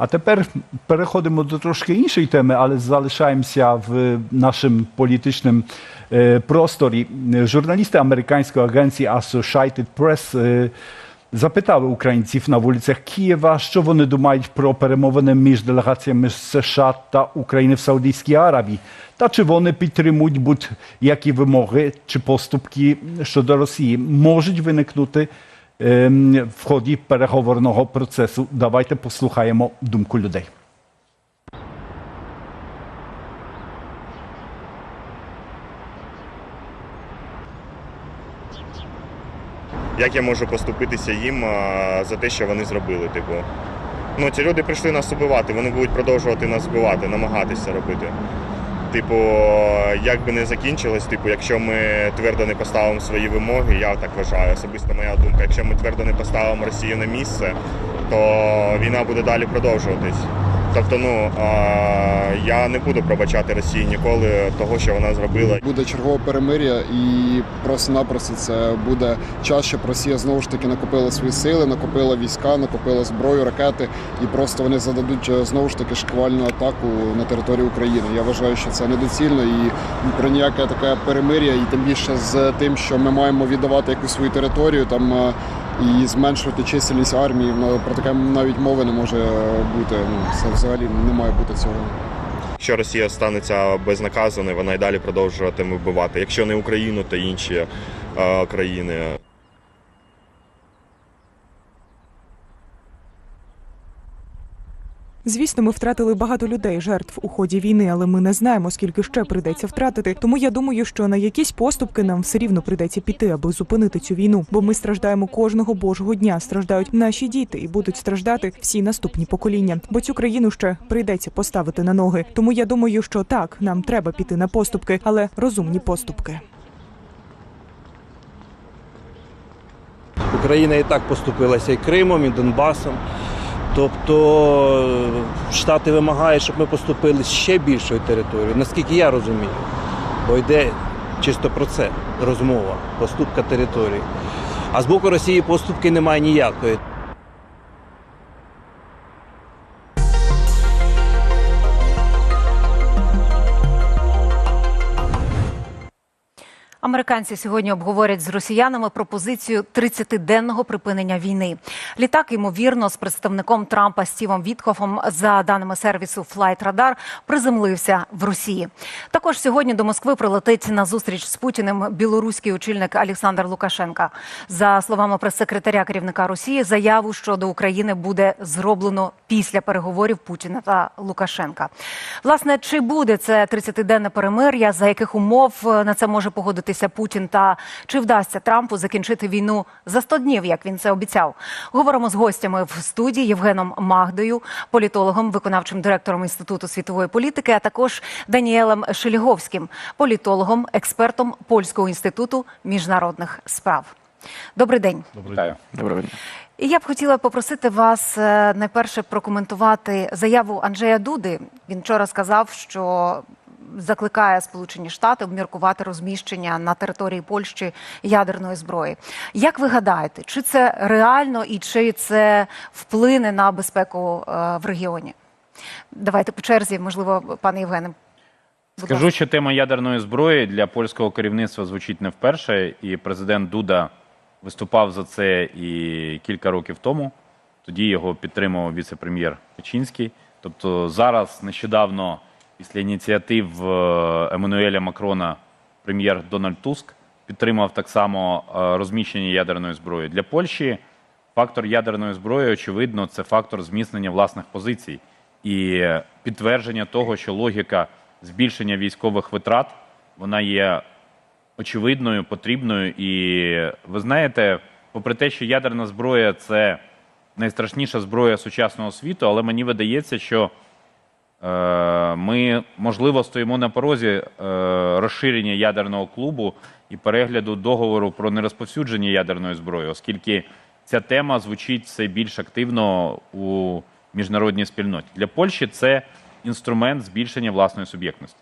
А тепер переходимо до трошки іншої теми, але залишаємося в нашому політичному е, просторі. Журналісти американської агенції Associated Press е, запитали українців на вулицях Києва, що вони думають про перемовини між делегаціями США та України в Саудівській Аравії, та чи вони підтримують будь-які вимоги чи поступки щодо Росії можуть виникнути ем, в ході переговорного процесу. Давайте послухаємо думку людей. як я можу поступитися їм за те, що вони зробили. Типу, ну ці люди прийшли нас убивати, вони будуть продовжувати нас вбивати, намагатися робити. Типу, як би не закінчилось, типу, якщо ми твердо не поставимо свої вимоги, я так вважаю, особисто моя думка, якщо ми твердо не поставимо Росію на місце, то війна буде далі продовжуватись. Тобто, ну я не буду пробачати Росії ніколи того, що вона зробила. Буде чергове перемир'я, і просто-напросто це буде час, щоб Росія знову ж таки накопила свої сили, накопила війська, накопила зброю, ракети, і просто вони зададуть е, знову ж таки шквальну атаку на територію України. Я вважаю, що це недоцільно і про ніяке таке перемир'я, і тим більше з тим, що ми маємо віддавати якусь свою територію там. І зменшувати чисельність армії, ну, про таке навіть мови не може бути. Ну це взагалі не має бути цього. Якщо Росія станеться безнаказаною, вона й далі продовжуватиме вбивати. Якщо не Україну, то інші е, країни. Звісно, ми втратили багато людей, жертв у ході війни, але ми не знаємо, скільки ще прийдеться втратити. Тому я думаю, що на якісь поступки нам все рівно прийдеться піти, аби зупинити цю війну. Бо ми страждаємо кожного божого дня. Страждають наші діти і будуть страждати всі наступні покоління. Бо цю країну ще прийдеться поставити на ноги. Тому я думаю, що так, нам треба піти на поступки, але розумні поступки. Україна і так поступилася і Кримом, і Донбасом. Тобто е, Штати вимагають, щоб ми поступили ще більшою територією, наскільки я розумію. Бо йде чисто про це розмова, поступка території. А з боку Росії поступки немає ніякої. Американці сьогодні обговорять з росіянами пропозицію 30-денного припинення війни. Літак, ймовірно, з представником Трампа Стівом Вітхофом, за даними сервісу Flight Radar, приземлився в Росії. Також сьогодні до Москви прилетить на зустріч з Путіним білоруський очільник Олександр Лукашенка. За словами прес-секретаря керівника Росії, заяву щодо України буде зроблено після переговорів Путіна та Лукашенка. Власне, чи буде це 30-денне перемир'я? За яких умов е, на це може погодитися Путін? Та чи вдасться Трампу закінчити війну за 100 днів, як він це обіцяв? Говоримо з гостями в студії Євгеном Магдою, політологом, виконавчим директором інституту світової політики, а також Даніелем Шеліговським, політологом, експертом польського інституту міжнародних справ. Добрий день. Вітаю. Доброго дня. І я б хотіла попросити вас е, найперше прокоментувати заяву Анджея Дуди. Він вчора сказав, що закликає Сполучені Штати обміркувати розміщення на території Польщі ядерної зброї. Як ви гадаєте, чи це реально і чи це вплине на безпеку е, в регіоні? Давайте по черзі, можливо, пане Євгене. Скажу, що тема ядерної зброї для польського керівництва звучить не вперше, і президент Дуда виступав за це і кілька років тому. Тоді його підтримував віце-прем'єр Печінський. Тобто зараз нещодавно, після ініціатив е, Еммануеля Макрона, прем'єр Дональд Туск підтримав так само е, розміщення ядерної зброї. Для Польщі фактор ядерної зброї, очевидно, це фактор зміцнення власних позицій і підтвердження того, що логіка збільшення військових витрат вона є очевидною, потрібною. І ви знаєте, попри те, що ядерна зброя це найстрашніша зброя сучасного світу, але мені видається, що ми можливо стоїмо на порозі е, розширення ядерного клубу і перегляду договору про нерозповсюдження ядерної зброї, оскільки ця тема звучить все більш активно у міжнародній спільноті. Для Польщі це інструмент збільшення власної суб'єктності.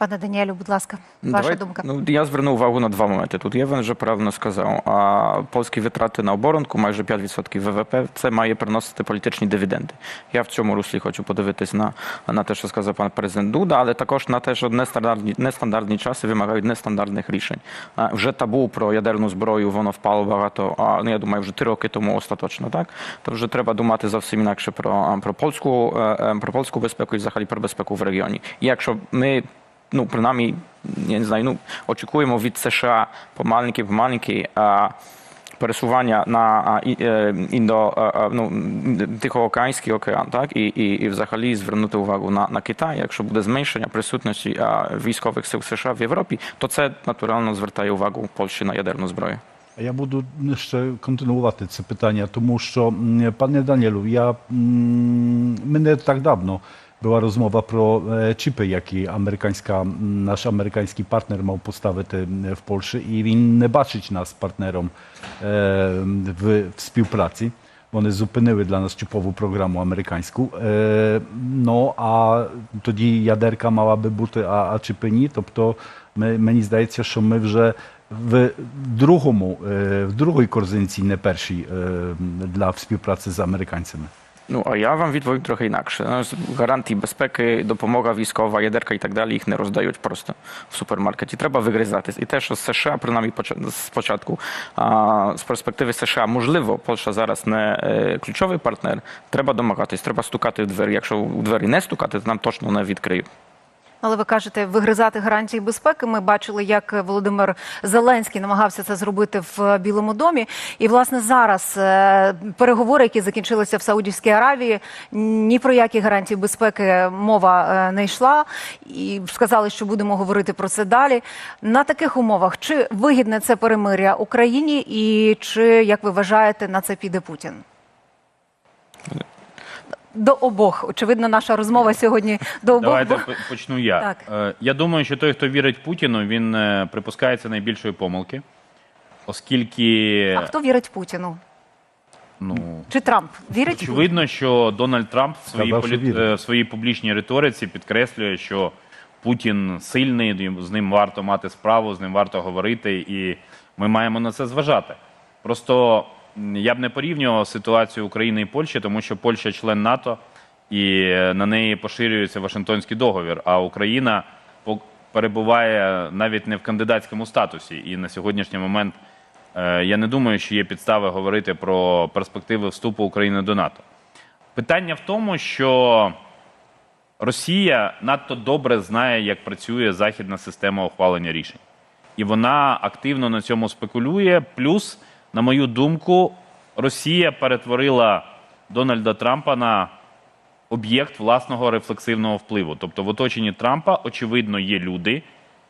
Пане Даніелю, будь ласка, ваша Давай- думка. Ну, я звернув увагу на два моменти. Тут Євген вже правильно сказав. А, польські витрати на оборонку, майже 5% ВВП, це має приносити політичні дивіденди. Я в цьому руслі хочу подивитись на, на те, що сказав пан президент Дуда, але також на те, що нестандартні, нестандартні часи вимагають нестандартних рішень. А, вже табу про ядерну зброю воно впало багато. А, ну, я думаю, вже три роки тому остаточно. Так то вже треба думати зовсім інакше про, про польську е, е, про польську безпеку і взагалі про безпеку в регіоні. І якщо ми ну, принаймні, я не знаю, ну, очікуємо від США помаленьки, помаленьки а, пересування на а, і, е, індо, а, а, ну, Тихоокеанський океан, так, і, і, і взагалі звернути увагу на, на Китай. Якщо буде зменшення присутності а, військових сил США в Європі, то це натурально звертає увагу Польщі на ядерну зброю. А Я буду ще континувати це питання, тому що, м, panie Danielu, ja, м, my nie tak dawno była rozmowa pro e, chipy, які американська, м, наш американський партнер мав поставити м, в Польщі, і він не бачить нас партнером е, в, в співпраці. Вони зупинили для нас чіпову програму американську. Е, ну, а тоді ядерка мала би бути, а, а чіпи ні. Тобто ми, мені здається, що ми вже в другому, е, в другій корзинці, не першій, е, для співпраці з американцями. Ну, а я вам відповім трохи інакше. Ну, Гарантії безпеки, допомога військова, ядерка і так далі, їх не роздають просто в супермаркеті. Треба вигризатись. І те, що США, принаймні спочатку, з перспективи США, можливо, Польща зараз не ключовий партнер, треба домагатись, треба стукати в двері. Якщо у двері не стукати, то нам точно не відкриють. Але ви кажете, вигризати гарантії безпеки. Ми бачили, як Володимир Зеленський намагався це зробити в Білому домі. І власне зараз е, переговори, які закінчилися в Саудівській Аравії, ні про які гарантії безпеки мова е, не йшла. І сказали, що будемо говорити про це далі. На таких умовах чи вигідне це перемиря Україні, і чи як ви вважаєте, на це піде Путін? До обох. Очевидно, наша розмова сьогодні до обох. Давайте бо- почну я. Так. Е, Я думаю, що той, хто вірить Путіну, він е, припускається найбільшої помилки, оскільки А хто вірить Путіну? ну Чи Трамп вірить? Очевидно, що Дональд Трамп в своїй, Сказав, що полі... вірить. е, в своїй публічній риториці підкреслює, що Путін сильний, з ним варто мати справу, з ним варто говорити, і ми маємо на це зважати. Просто я б не порівнював ситуацію України і Польщі, тому що Польща член НАТО, і е, на неї поширюється Вашингтонський договір, а Україна перебуває навіть не в кандидатському статусі. І на сьогоднішній момент е, я не думаю, що є підстави говорити про перспективи вступу України до НАТО. Питання в тому, що Росія надто добре знає, як працює західна система ухвалення рішень. І вона активно на цьому спекулює. Плюс, на мою думку, Росія перетворила Дональда Трампа на об'єкт власного рефлексивного впливу. Тобто, в оточенні Трампа, очевидно, є люди,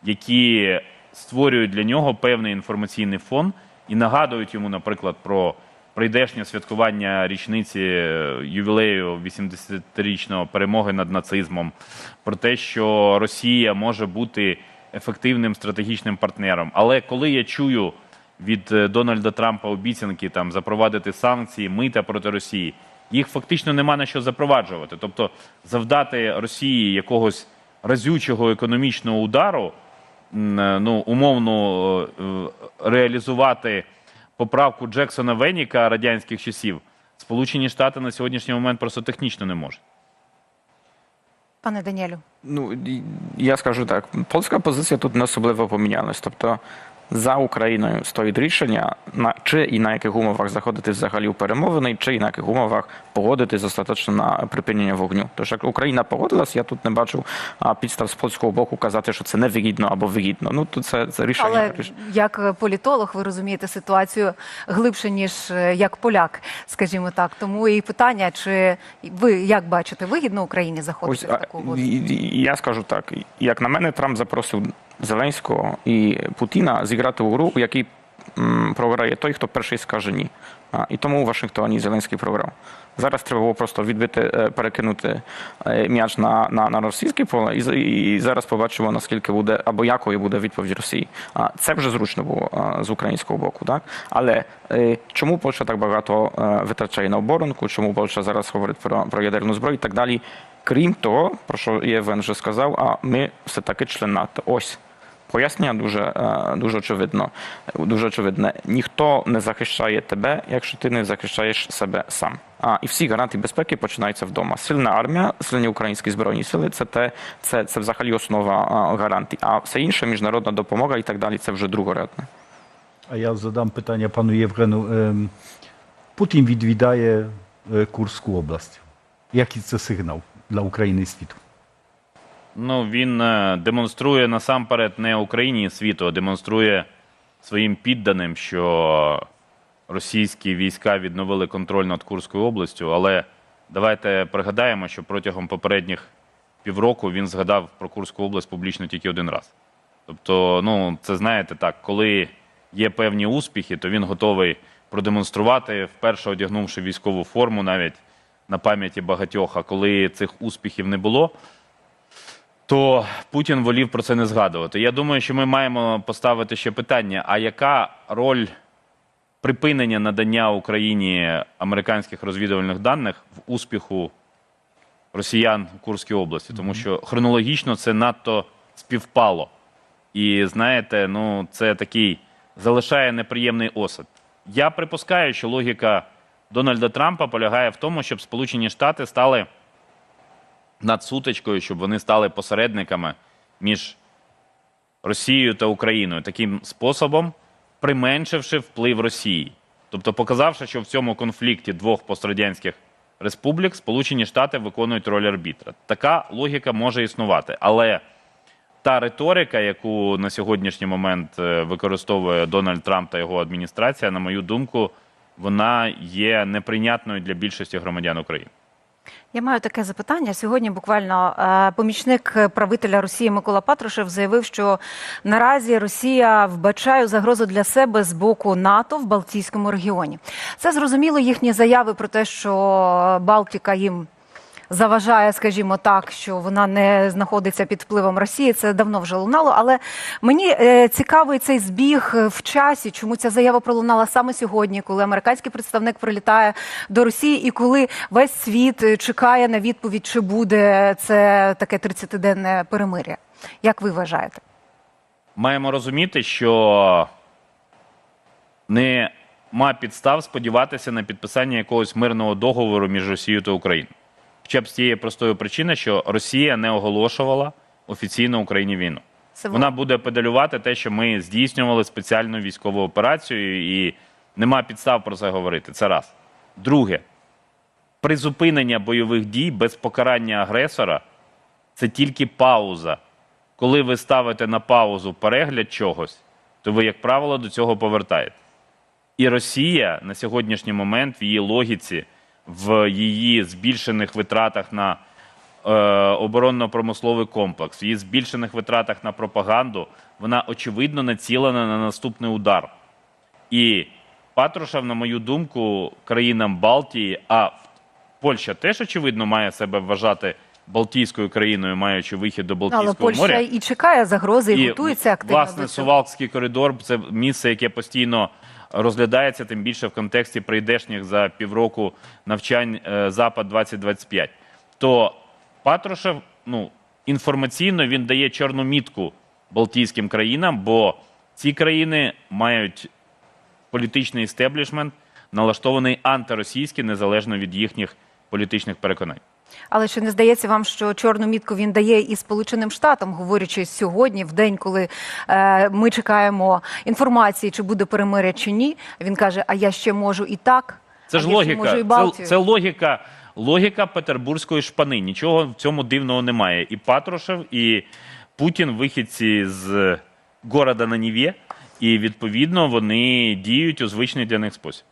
які створюють для нього певний інформаційний фон і нагадують йому, наприклад, про прийдешнє святкування річниці е, ювілею 80-річного перемоги над нацизмом, про те, що Росія може бути ефективним стратегічним партнером. Але коли я чую від е, Дональда Трампа обіцянки там запровадити санкції, мита проти Росії, їх фактично нема на що запроваджувати. Тобто завдати Росії якогось разючого економічного удару, е, ну умовно е, реалізувати поправку Джексона Веніка радянських часів, Сполучені Штати на сьогоднішній момент просто технічно не можуть. Пане Даніелю. Ну, я скажу так, польська позиція тут не особливо помінялась. Тобто за Україною стоїть рішення, на чи і на яких умовах заходити взагалі у перемовини, чи і на яких умовах погодитись остаточно на припинення вогню. Тож як Україна погодилась, я тут не бачу підстав з польського боку казати, що це невигідно або вигідно. Ну тут це, це рішення. Але як політолог, ви розумієте ситуацію глибше, ніж е, як поляк, скажімо так. Тому і питання, чи ви як бачите, вигідно Україні заходити Ось в таку і- я скажу так: як на мене, Трамп запросив Зеленського і Путіна зіграти у гру, у якій програє той, хто перший скаже ні. І тому у Вашингтоні Зеленський програв. Зараз треба було просто відбити, е, перекинути е, м'яч на, на, на російське поле, і, і зараз побачимо, наскільки буде або якою буде відповідь Росії. А це вже зручно було з українського боку, так але е, чому Польща так багато витрачає на оборонку? Чому Польща зараз говорить про, про ядерну зброю і так далі? Крім того, про що Євген вже сказав, а ми все таки член НАТО. Ось. Пояснення дуже, е, дуже очевидно. Дуже очевидне. Ніхто не захищає тебе, якщо ти не захищаєш себе сам. А і всі гарантії безпеки починаються вдома. Сильна армія, сильні українські збройні сили це те, це, це взагалі основа а, гарантій. А все інше, міжнародна допомога і так далі, це вже другорядне. A ja zadam pytanie panu Jewgenu. Em, Putin відвідає е, Курську область. Який це сигнал для України і світу? Ну, він е, демонструє насамперед не Україні і світу, а демонструє своїм підданим, що російські війська відновили контроль над Курською областю. Але давайте пригадаємо, що протягом попередніх півроку він згадав про Курську область публічно тільки один раз. Тобто, ну, це знаєте так, коли є певні успіхи, то він готовий продемонструвати, вперше одягнувши військову форму навіть на пам'яті багатьох. А коли цих успіхів не було, то Путін волів про це не згадувати. Я думаю, що ми маємо поставити ще питання: а яка роль припинення надання Україні американських розвідувальних даних в успіху росіян у Курській області? Тому що хронологічно це надто співпало. І знаєте, ну це такий залишає неприємний осад. Я припускаю, що логіка Дональда Трампа полягає в тому, щоб Сполучені Штати стали над сутичкою, щоб вони стали посередниками між Росією та Україною, таким способом применшивши вплив Росії. Тобто показавши, що в цьому конфлікті двох пострадянських республік Сполучені Штати виконують роль арбітра. Така логіка може існувати, але та риторика, яку на сьогоднішній момент е, використовує Дональд Трамп та його адміністрація, на мою думку, вона є неприйнятною для більшості громадян України. Я маю таке запитання. Сьогодні буквально е, помічник правителя Росії Микола Патрушев заявив, що наразі Росія вбачає загрозу для себе з боку НАТО в Балтійському регіоні. Це зрозуміло їхні заяви про те, що Балтіка їм. Заважає, скажімо так, що вона не знаходиться під впливом Росії. Це давно вже лунало. Але мені е, цікавий цей збіг е, в часі, чому ця заява пролунала саме сьогодні, коли американський представник прилітає до Росії, і коли весь світ е, чекає на відповідь, чи буде це таке 30-денне перемир'я. Як ви вважаєте? маємо розуміти, що нема підстав сподіватися на підписання якогось мирного договору між Росією та Україною. Хоча б з тієї простої причини, що Росія не оголошувала офіційно Україні війну. Це Вона буде педалювати те, що ми здійснювали спеціальну військову операцію, і нема підстав про це говорити. Це раз. Друге, призупинення бойових дій без покарання агресора це тільки пауза. Коли ви ставите на паузу перегляд чогось, то ви, як правило, до цього повертаєте. І Росія на сьогоднішній момент в її логіці, в її збільшених витратах на е, оборонно-промисловий комплекс, в її збільшених витратах на пропаганду, вона очевидно націлена на наступний удар. І Патрушев, на мою думку, країнам Балтії, а Польща теж очевидно має себе вважати Балтійською країною, маючи вихід до але Польща моря. і чекає загрози, і, готується активно власне. Сувалкський коридор це місце, яке постійно розглядається, тим більше в контексті прийдешніх за півроку навчань е, Запад 2025. То Патрушев, ну інформаційно він дає чорну мітку Балтійським країнам, бо ці країни мають політичний істеблішмент, налаштований антиросійський, незалежно від їхніх політичних переконань. Але чи не здається вам, що чорну мітку він дає і Сполученим Штатам, говорячи сьогодні, в день, коли е, ми чекаємо інформації, чи буде перемиря чи ні? Він каже: А я ще можу і так. Це а ж я ще можу і логіка. Це, це логіка, логіка петербурзької шпани. Нічого в цьому дивного немає. І Патрушев, і Путін вихідці з города на Ніві, і відповідно вони діють у звичний для них спосіб.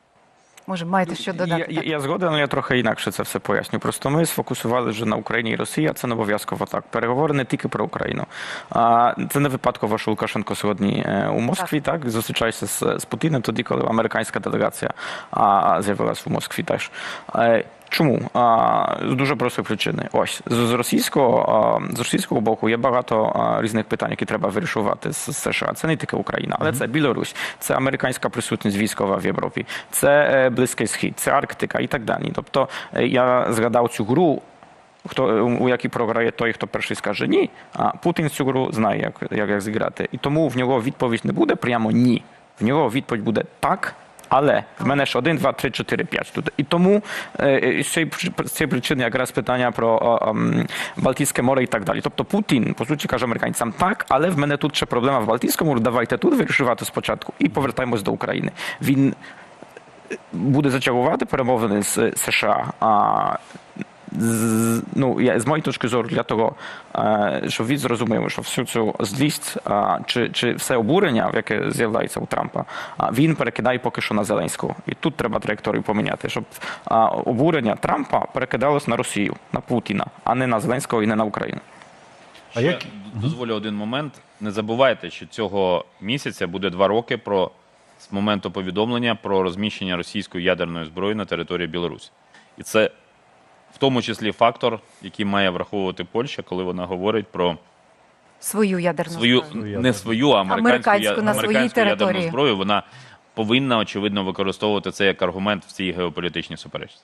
Може, маєте що додати? Я, я, я згоден, але я трохи інакше це все поясню. Просто ми сфокусували вже на Україні і Росії, а це не обов'язково так. Переговори не тільки про Україну. А це не випадково, що Лукашенко сьогодні е, у Москві, так, зустрічається з, з Путіним тоді, коли американська делегація а, з'явилася в Москві теж. Е, Чому? А, з дуже простої причини. Ось з, російського з російського боку є багато різних питань, які треба вирішувати з, США. Це не тільки Україна, але це Білорусь, це американська присутність військова в Європі, це е, Близький Схід, це Арктика і так далі. Тобто е, я згадав цю гру хто у якій програє той, хто перший скаже ні. А Путін цю гру знає, як, як, як зіграти. І тому в нього відповідь не буде прямо ні. В нього відповідь буде так. Але в мене ж один, два, три, чотири, п'ять тут. І тому з цієї причини якраз питання про Балтійське море і так далі. Тобто Путін, по суті, каже американцям так, але в мене тут ще проблема в Балтійському морі, давайте тут вирішувати спочатку і повертаємось до України. Він буде зачагувати перемовини з США. А з, ну, я, з моєї точки зору, для того, е, щоб він зрозумів, що всю цю злість чи, чи все обурення, в яке з'являється у Трампа, а, він перекидає поки що на Зеленського. І тут треба траєкторію поміняти, щоб обурення Трампа перекидалось на Росію, на Путіна, а не на Зеленського і не на Україну. А як- дозволю один момент. Не забувайте, що цього місяця буде два роки про з моменту повідомлення про розміщення російської ядерної зброї на території Білорусі. І це в тому числі фактор, який має враховувати Польща, коли вона говорить про Свою ядерну свою зброю. не свою, а американську, Американську на своїй американську ядерну території. зброю. Вона повинна очевидно використовувати це як аргумент в цій геополітичній суперечці.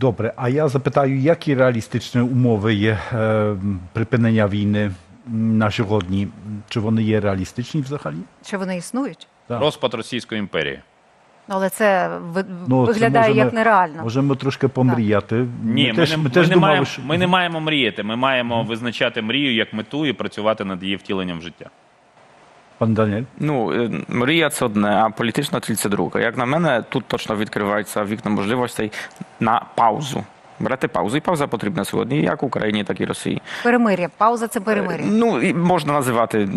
Добре, а я запитаю, які реалістичні умови є е, припинення війни на сьогодні? Чи вони є реалістичні взагалі? Чи вони існують? Так. Розпад Російської імперії. Але це Ну, це виглядає можемо- як нереально. Можемо трошки помріяти. Ні, ми, теж, не, ми ми, теж не думали, маємо, що... ми не маємо мріяти. Ми маємо визначати мрію як мету і працювати над її втіленням в життя. Пан Даніель? Ну, е, мрія це одне, а політична ціль це друге. Як на мене, тут точно відкривається вікна можливостей на паузу. Брати паузу, і пауза потрібна сьогодні, як Україні, так і Росії. Перемир'я. Пауза це перемир'я. Ну, і можна називати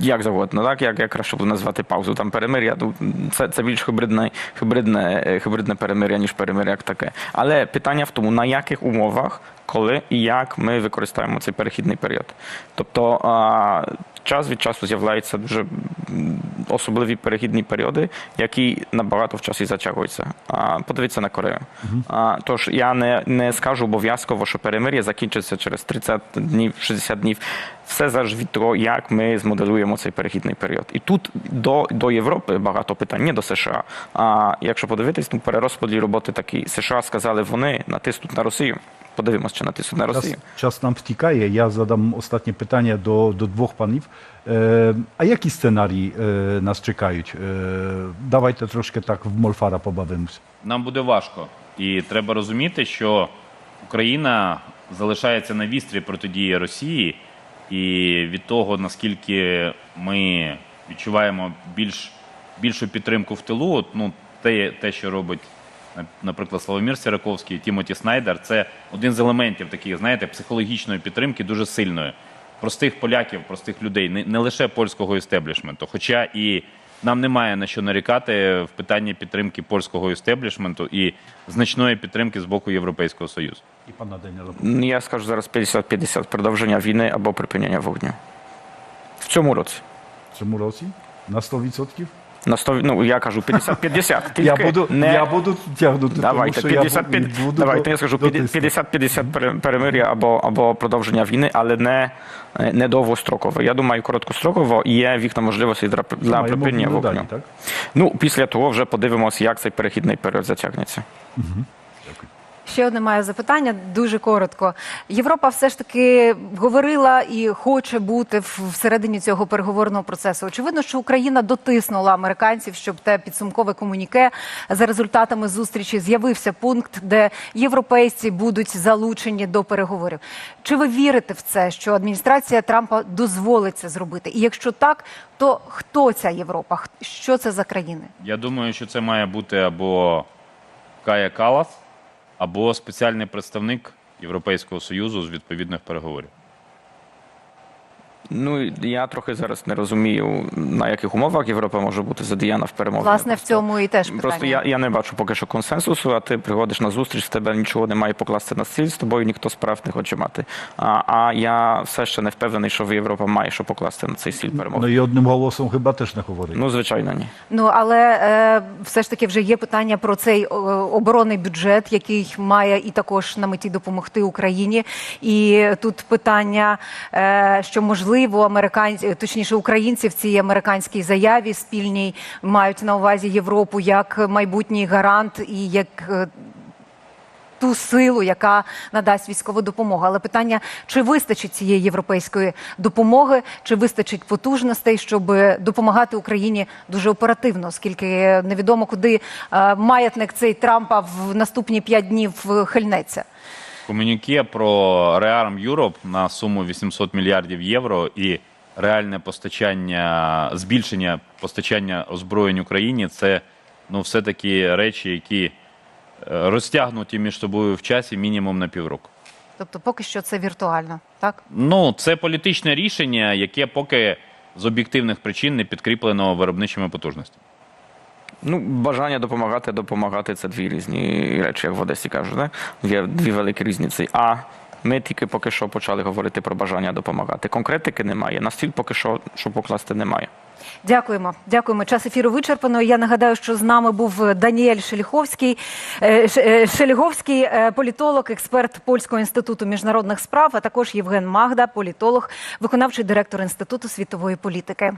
як завгодно, так? Як, як краще буде назвати паузу. Там перемир'я, ну, це, це більш хибридне, хибридне, е, хибридне перемир'я, ніж перемир'я як таке. Але питання в тому, на яких умовах, коли і як ми використаємо цей перехідний період. Тобто а, час від часу з'являються дуже особливі перехідні періоди, які набагато в часі затягуються. А, подивіться на Корею. А, тож я не, не скажу обов'язково, що перемир'я закінчиться через 30 днів, 60 днів. Все залежить від того, як ми змоделюємо цей перехідний період. І тут до, до Європи багато питань, не до США. А якщо подивитись, ну перерозподіл роботи такий. США сказали, вони натиснуть на Росію. Подивимось, чи натиснуть на Час, Росію. час нам втікає. Я задам останнє питання до, до двох панів. Е, а які сценарії е, нас чекають? Е, давайте трошки так в Мольфара побавимося. Нам буде важко. І треба розуміти, що Україна залишається на вістрі протидії Росії, і від того, наскільки ми відчуваємо більш, більшу підтримку в тилу, от, ну, те, те, що робить, на- наприклад, Славомір Сіраковський, Тімоті Снайдер, це один з елементів таких, знаєте, психологічної підтримки дуже сильної. Простих поляків, простих людей, не, не лише польського істеблішменту. Хоча і нам немає на що нарікати в питанні підтримки польського істеблішменту і значної підтримки з боку Європейського Союзу. І пана Даніела. Я скажу зараз 50-50 продовження війни або припинення вогню. В цьому році. В цьому році? На 100%? На 100, ну я кажу 50-50. Тільки Я буду, не... я буду тягнути, Давайте, тому що 50, я буду, буду давайте до- я скажу 50-50 перемир'я або, або продовження війни, але не, не довгострокове. Я думаю, короткостроково є вікна можливості для, для припинення вогню. далі, так? Ну, після того вже подивимося, як цей перехідний період затягнеться. Ще одне маю запитання, дуже коротко. Європа все ж таки говорила і хоче бути всередині цього переговорного процесу. Очевидно, що Україна дотиснула американців, щоб те підсумкове комуніке за результатами зустрічі з'явився пункт, де європейці будуть залучені до переговорів. Чи ви вірите в це, що адміністрація Трампа дозволить це зробити? І якщо так, то хто ця Європа? Що це за країни? Я думаю, що це має бути або Кая Калас, або спеціальний представник Європейського Союзу з відповідних переговорів. Ну, я трохи зараз не розумію, на яких умовах Європа може бути задіяна в перемовинах. Власне, в цьому і теж питання. Просто я, я не бачу поки що консенсусу, а ти приходиш на зустріч, в тебе нічого немає покласти на стіль, з тобою ніхто справ не хоче мати. А, а я все ще не впевнений, що Європа має що покласти на цей стіль Ну і одним голосом хіба теж не говорить. Ну, звичайно, ні. Ну але е, все ж таки вже є питання про цей оборонний бюджет, який має і також на меті допомогти Україні. І тут питання, е, що можливо американці, точніше, українці в цій американській заяві спільній мають на увазі Європу як майбутній гарант і як. е, ту силу, яка надасть військову допомогу. Але питання, чи вистачить цієї європейської допомоги, чи вистачить потужностей, щоб допомагати Україні дуже оперативно, оскільки невідомо куди е, маятник цей Трампа в наступні п'ять днів е, хильнеться. Комюніке про Rearm Europe на суму 800 мільярдів євро і реальне постачання, збільшення постачання озброєнь Україні це ну, все-таки речі, які е, розтягнуті між собою в часі мінімум на півроку. Тобто, поки що це віртуально, так? Ну, це політичне рішення, яке поки з об'єктивних причин не підкріплено виробничими потужностями. Ну, бажання допомагати, допомагати це дві різні речі, як в Одесі кажуть. Не? Є дві великі різниці. А ми тільки поки що почали говорити про бажання допомагати. Конкретики немає. На стіл поки що, що покласти немає. Дякуємо. Дякуємо. Час ефіру вичерпано. Я нагадаю, що з нами був Даніель Шеліховський, е, е, Шеліговський, е, політолог, експерт Польського інституту міжнародних справ, а також Євген Магда, політолог, виконавчий директор Інституту світової політики.